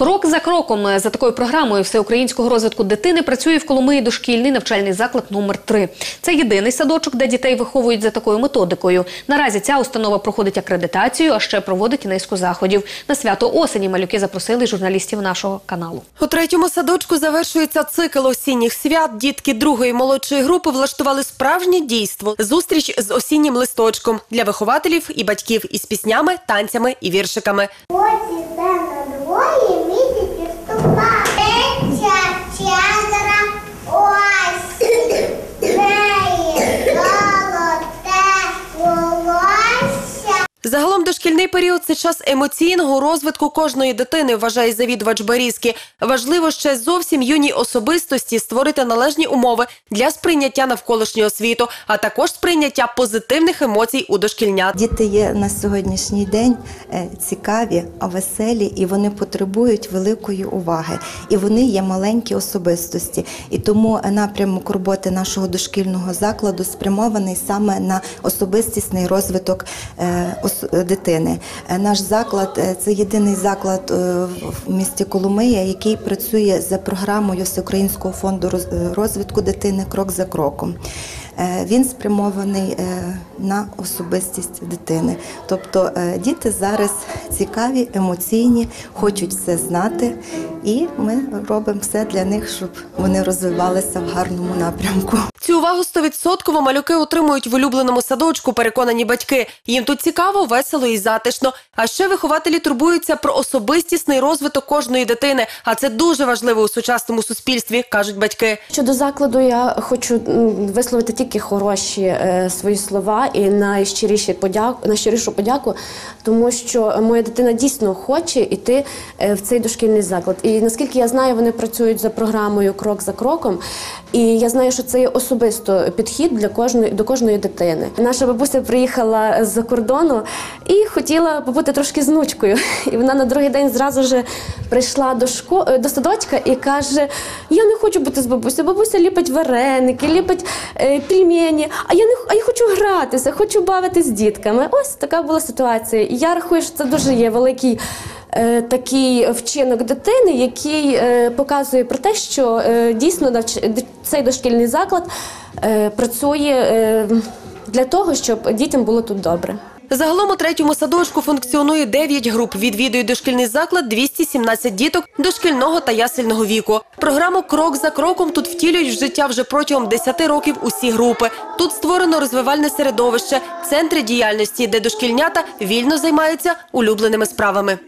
Крок за кроком е, за такою програмою всеукраїнського розвитку дитини працює в Коломиї дошкільний навчальний заклад номер 3 Це єдиний садочок, де дітей виховують за такою методикою. Наразі ця установа проходить акредитацію, а ще проводить низку заходів. На свято осені малюки запросили журналістів нашого каналу. У третьому садочку завершується цикл осінніх свят. Дітки другої молодшої групи влаштували справжнє дійство зустріч з осіннім листочком для вихователів і батьків із піснями, танцями і віршиками. Загалом дошкільний період це час емоційного розвитку кожної дитини, вважає завідувач Берізки. Важливо ще зовсім юній особистості створити належні умови для сприйняття навколишнього світу, а також сприйняття позитивних емоцій у дошкільнят. Діти є на сьогоднішній день е, цікаві, веселі, і вони потребують великої уваги. І вони є маленькі особистості. І тому напрямок роботи нашого дошкільного закладу спрямований саме на особистісний розвиток е, ос- дитини. Е, Наш заклад е, це єдиний заклад е, в місті Коломия, який працює за програмою Всеукраїнського фонду роз- е, розвитку дитини крок за кроком. Е, Він спрямований е, на особистість дитини. Тобто е, діти зараз цікаві, емоційні, хочуть все знати, і ми робимо все для них, щоб вони розвивалися в гарному напрямку. Цю увагу стовідсотково малюки отримують в улюбленому садочку, переконані батьки. Їм тут цікаво, весело і затишно. А ще вихователі турбуються про особистісний розвиток кожної дитини. А це дуже важливо у сучасному суспільстві, кажуть батьки. Щодо закладу, я хочу висловити тільки хороші е, свої слова і найщиріші подяку, найщирішу подяку, тому що моя дитина дійсно хоче йти е, в цей дошкільний заклад. І наскільки я знаю, вони працюють за програмою крок за кроком. І я знаю, що це є особисто підхід для кожної до кожної дитини. Наша бабуся приїхала з-за кордону і хотіла побути трошки з внучкою. І вона на другий день зразу ж прийшла до шко... е, до садочка і каже: Я не хочу бути з бабусею. Бабуся ліпить вареники, ліпить пельмені, а я не а я хочу гратися, хочу бавитися з дітками. Ось така була ситуація. І я рахую, що це дуже є великий. Е, Такий вчинок дитини, який е, показує про те, що е, дійсно цей дошкільний заклад працює для того, щоб дітям було тут добре. Загалом у третьому садочку функціонує 9 груп. Відвідує дошкільний заклад 217 діток дошкільного та ясельного віку. Програму Крок за кроком тут втілюють в життя вже протягом 10 років усі групи. Тут створено розвивальне середовище, центри діяльності, де дошкільнята вільно займаються улюбленими справами.